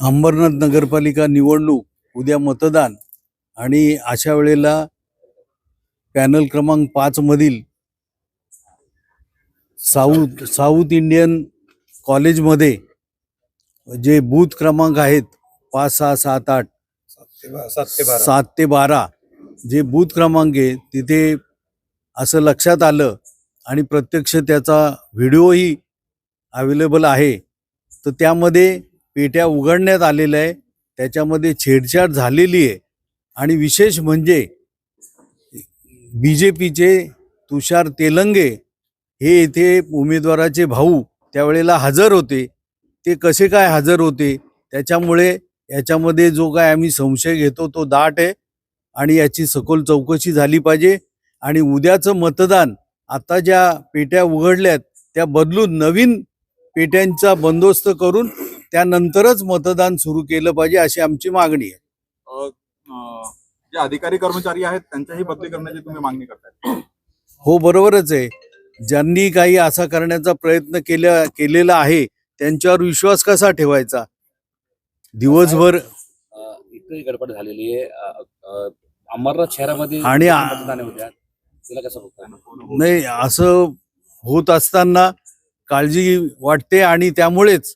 अंबरनाथ नगरपालिका निवडणूक उद्या मतदान आणि अशा वेळेला पॅनल क्रमांक पाचमधील साऊथ साऊथ इंडियन कॉलेजमध्ये जे बूथ क्रमांक आहेत पाच सहा सात आठ सात ते सात ते बारा जे बूथ क्रमांक आहे तिथे असं लक्षात आलं आणि प्रत्यक्ष त्याचा व्हिडिओही अवेलेबल आहे. तर त्यामध्ये पेट्या उघडण्यात आलेल्या आहे. त्याच्यामध्ये छेडछाड झालेली आहे. आणि विशेष म्हणजे बी जे पीचे तुषार तेलंगे हे येथे उमेदवाराचे भाऊ त्यावेळेला हजर होते. ते कसे काय हजर होते? त्याच्यामुळे याच्यामध्ये जो काय आम्ही संशय घेतो तो दाट आहे. आणि याची सखोल चौकशी झाली पाहिजे. आणि उद्याचं मतदान आता ज्या पेट्या उघडल्यात त्या बदलून नवीन पेट्यांचा बंदोबस्त करून त्यानंतरच मतदान सुरू केलं पाहिजे अशी आमची मागणी आहे. जे अधिकारी कर्मचारी आहेत त्यांच्याही बदली करण्याची तुम्ही मागणी करताय. हो बरोबरच आहे. ज्यांनी काही असा करण्याचा प्रयत्न केला केलेला आहे त्यांच्यावर विश्वास कसा ठेवायचा? दिवसभर इतकी गडबड झालेली आहे. अमरनाथ शहरामध्ये आणि नाही असं होत असताना काळजी वाटते आणि त्यामुळेच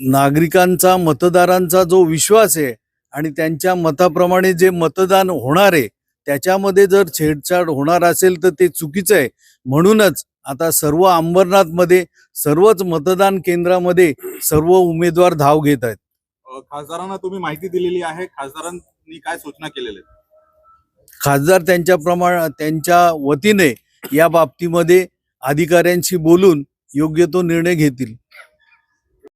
नागरिकांचा मतदारांचा जो विश्वास आहे आणि त्यांच्या मताप्रमाणे जे मतदान होणार आहे त्याच्यामध्ये जर छेडछाड होणार असेल तर ते चुकीचं आहे. म्हणूनच आता सर्व अंबरनाथमध्ये सर्वच मतदान केंद्रामध्ये सर्व उमेदवार धाव घेत आहेत. खासदारांना तुम्ही माहिती दिलेली आहे. खासदारांनी काय सूचना केलेल्या खासदार त्यांच्या प्रमाण त्यांच्या वतीने या बाबतीमध्ये अधिकाऱ्यांशी बोलून योग्य तो निर्णय घेतील.